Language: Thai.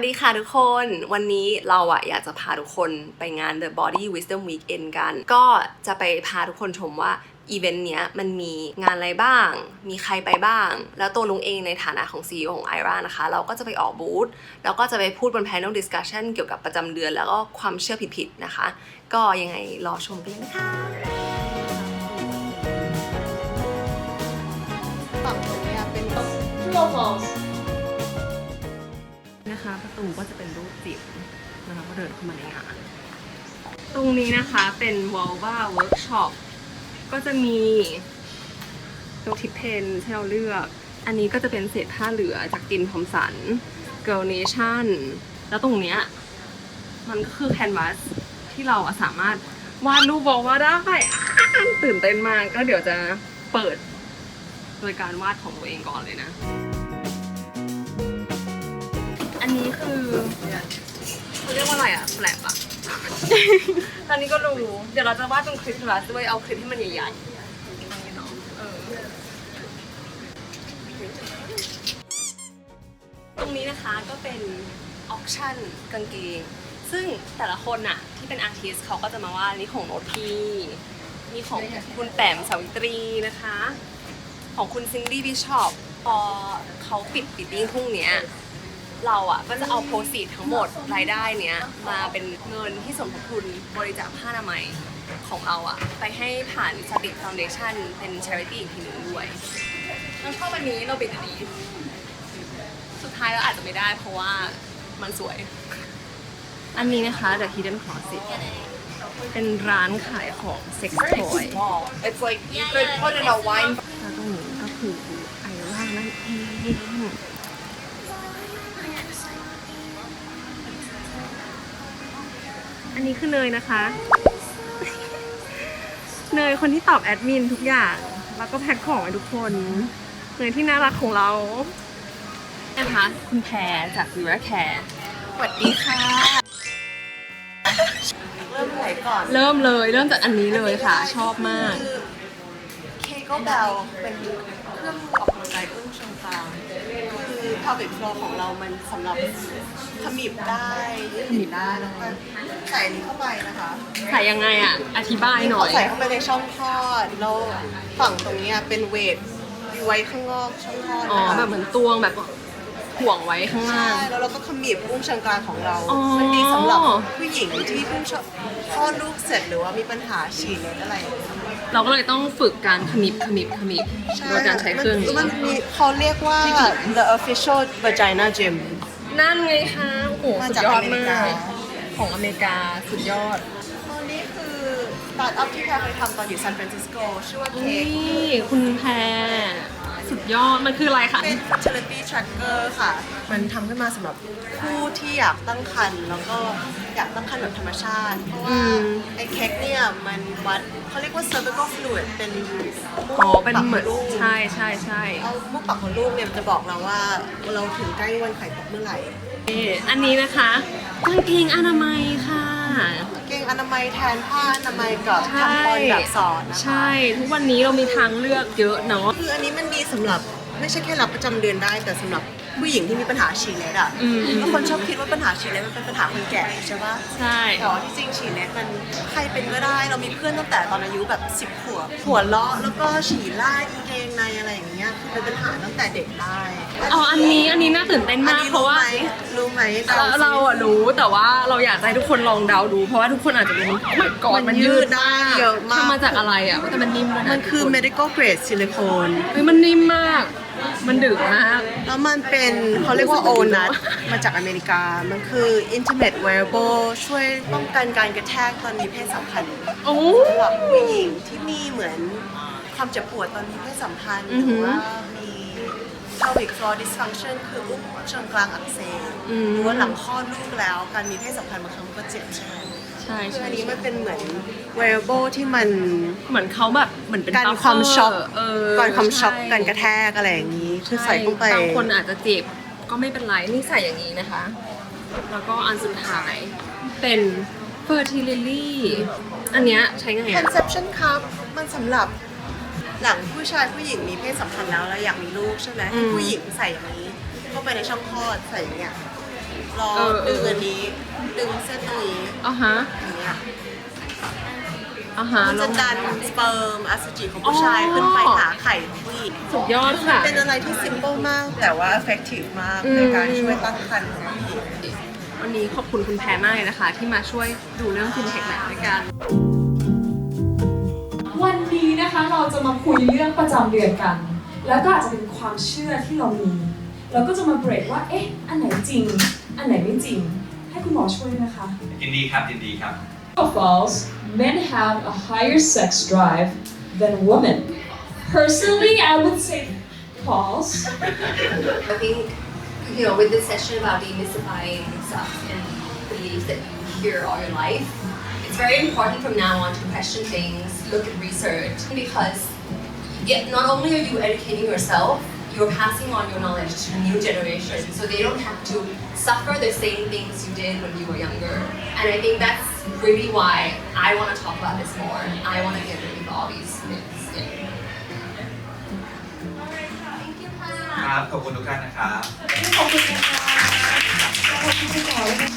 วัสดีค่ะทุกคน วันนี้เราอะอยากจะพาทุกคนไปงาน The Body Wisdom Weekend กัน ก็จะไปพาทุกคนชมว่าอีเวนต์เนี้ยมันมีงานอะไรบ้าง มีใครไปบ้าง แล้วตัวลุงเองในฐานะของ CEO ของ IRA นะคะ เราก็จะไปออกบูธ แล้วก็จะไปพูดบน panel discussion เกี่ยวกับประจำเดือน แล้วก็ความเชื่อผิดๆนะคะ ก็ยังไงรอชมกันเลยนะคะ ตูก็จะเป็นรูปจิ๋วนะคะก็เดินเข้ามาในงานตรงนี้นะคะเป็น Volva Workshop ก็จะมีโนทิเพนให้เราเลือก อันนี้ก็จะเป็นเศษผ้าเหลือจากจิมทอมสัน Girl Nation แล้วตรงเนี้ยมันก็คือแคนวาสที่เราอะสามารถวาดรูปบอกว่าได้ตื่นเต้นมากก็เดี๋ยวจะเปิดโดยการวาดของตัวเองก่อนเลยนะ นนี้คือเขาเรียกว่าอะไรอะแฟลปอะตอนนี้ก็รู้ เดี๋ยวเราจะวาดตรงคลิปคลาสด้วยเอาคลิปที่มันใหญ่ๆเนาะเออตรงนี้นะคะก็เป็นออ t ชั่นกางเกง ซึ่งแต่ละคนอะที่เป็นอาร์ติสเขาก็จะมาว่าดนี่ของโนตพีนี่ของคุณแปมสาวิตรีนะคะ ของคุณซินดี้บิชอปพอเขาปิดปิดดิ้งพรุ่งเนี้ย เราอะก็จะเอาโปรซีดทั้งหมดรายได้เนี้ยมาเป็นเงินที่สมทบทุนบริจาคผ้าอนามัยของเราอะ ไปให้ผ่านสติฟาวเดชั่นเป็นช h ริตี้อีกทีหนึ่งด้วยแล้วชอบวันนี้เราบิดอันนี้ สุดท้ายเราอาจจะไม่ได้เพราะว่ามันสวย อันนี้นะคะ The Hidden Closet เป็นร้านขายของเซ็กซ์ทอย small it's like you could put in a wine แล้วตรงนี้ก็คือไอร่านั่นเอง อันนี้คือเนยนะคะ เนยคนที่ตอบแอดมินทุกอย่าง แล้วก็แพ็คของให้ทุกคน เนยที่น่ารักของเรานะคะคุณแพรจาก v i r a Care สวัสดีค่ะ เริ่มไหนก่อนเริ่มเลยเริ่มจากอันนี้เลยค่ะ ชอบมากคือเคโกเบลเป็นเครื่องมือออกกำลังกายอุ้งเชิง กรานคือ pelvic floor ของเรามันสำหรับขมิบได้ยืดหยุ่นได้แล้วก็ใส่อันนี้เข้าไปนะคะใส่ยังไงอะ อธิบายหน่อยใส่เข้าไปในช่องคลอดแล้วฝั่งตรงเนี้ยเป็นเวทไว้ข้างนอกช่องคลอดอ๋อนะคะ แบบเหมือนตวงแบบ ห่วงไว้ข้างล่าใช่งแล้วเราก็ขมิบอุ้งเชิงกรานของเรา อ๋อ มันดีสำหรับผู้หญิงที่เพิ่งชอบคลอดลูกเสร็จหรือว่ามีปัญหาฉี่เล็ดอะไรอย่างเงี้ยเราก็เลยต้องฝึกการขมิบขมิบขมิบโดยการใช้เครื่องมันนี้มันมีเขาเรียกว่า the official vagina gym นั่นไงคะโอ้โหมาสุดจากยอดอเมริมากาของอเมริกาสุดยอด ตอนนี้คือสตาร์ทอัพที่แพรเคยทำตอนอยู่ซานฟรานซิสโกชื่อว่าเค้นี่กคุณแพร สุดยอด มันคืออะไรคะเป็น fertility tracker ค่ะ มันทำขึ้นมาสำหรับผู้ที่อยากตั้งครรภ์แล้วก็อยากตั้งครรภ์แบบธรรมชาติ เพราะว่าไอ้เค้กเนี่ยมันวัดเขาเรียกว่า cervical fluid เป็นมุกอ๋อเป็นเหมือนปักลูกใช่ใช่ใช่เอามุกปักของลูกเนี่ยมันจะบอกเราว่าเราถึงใกล้วันไข่ตกเมื่อไหร่นี่อันนี้นะคะกางเกงอนามัยค่ะกางเกงอนามัยแทนผ้าอนามัยกับใช่ ทำบอลแบบสอนนะคะ ใช่ ทุกวันนี้เรามีทางเลือกเยอะเนาะคืออันนี้ มันดีสำหรับไม่ใช่แค่รับประจำเดือนได้แต่สำหรับ ผู้หญิงที่มีปัญหาฉี่เล็ดอะอืมแล้วคนชอบคิดว่าปัญหาฉี่เล็ดมันเป็นปัญหาคนแก่ใช่ปะใช่แต่ว่าที่จริงฉี่เล็ดมันใครเป็นก็ได้ เรามีเพื่อนตั้งแต่ตอนอายุแบบ10ขวบหัวเลาะแล้วก็ฉี่ลาดกางเกงในอะไรอย่างเงี้ยคือเป็นปัญหาตั้งแต่เด็กได้อ๋ออันนี้อันนี้น่าตื่นเต้นอันมากนี้เพราะว่ารู้ไหมเราสิเราอะรู้แต่ว่าเราอยากจะให้ทุกคนลองเดาดูเพราะว่าทุกคนอาจจะรู้มันก่อนมัมันนยืยืดดได้เยอะมาก ทำมาจากอะไรอะแต่มันนิ่มด้วยะมันคือ ทุก medical grade silicone เฮ้ยมันนิ่มมาก มันดึกมาก แล้วมันเป็นเขาเรียกว่า o n u t มาจากอเมริกา มันคือ intimate wearable ช่วยป้องกันการกระแทกตอนมีเพศสัมพันธ์โอ้สำหรับผู้หญิงที่มีเหมือนความเจ็บปวดตอนมีเพศสัมพันธ์อือหหืรืออว่ามี pelvic floor dysfunction คืออุ้งเชิงกลางอักเสบอืม หรือว่าหลังคลอดลูกแล้ว การมีเพศสัมพันธ์บางครั้งมันก็เจ็บใช่ไหมใช่คือใช่อันนี้มันเป็นเหมือน wearable ที่มัน เหมือนเขาแบบเหมือนเป็น กัน buffer ความช็อก เออกันความช็อกใกันกระแทกอะไรอย่างนี้ คือใส่เข้าไป บางคนอาจจะเจ็บก็ไม่เป็นไรนี่ใส่อย่างนี้นะคะ แล้วก็อันสุดท้ายเป็น fertility อันเนี้ยใช้ไงอะ conception cup มันสำหรับ หลังผู้ชายผู้หญิงมีเพศสัมพันธ์แล้วแล้วอยากมีลูกใช่ไหมให้ผู้หญิงใส่อย่างนี้เข้าไปในช่องคลอดใส่อย่างเงี้ยรอเออเอดึองอันนี้ ดึงเส้นตรงนี้อะฮะอย่างเงี้ยอะฮะมันแล้จะว ดันสเปิร์มอสุจิของผู้ชายอ๋อขึ้นไปหาไข่ของผู้หญิง สุดยอดค่ะ เป็นอะไรที่ simple มาก แต่ว่า effective มาก อืม ในการช่วยตั้งครรภ์ของผู้หญิง วันนี้ขอบคุณคุณแพรมากเลยนะคะ ที่มาช่วยดูเรื่องฟินเทคแมทด้วยกันวัน นี้นะคะเราจะมาคุยเรื่องประจำเดือนกัน แล้วก็อาจจะเป็นความเชื่อที่เรามีแล้วก็จะมาเบรกว่า เอ๊ะ อันไหนจริง อันไหนไม่จริง ให้คุณหมอช่วยนะคะยินดีครับยินดีครับ True or false men have a higher sex drive than women personally I would say false I think, you know, with this session about demystifying stuff and beliefs that you hear all your life, it's very important from now on to question things, look at research, because it, not only are you educating yourself, you're passing on your knowledge to new generations, so they don't have to suffer the same things you did when you were younger. And I think that's really why I want to talk about this more. I want to get rid of all these myths. Yeah. Thank you, ครับ ขอบคุณทุกท่านนะครับ ขอบคุณนะคะขอบคุณคุณหมอด้วยนะคะ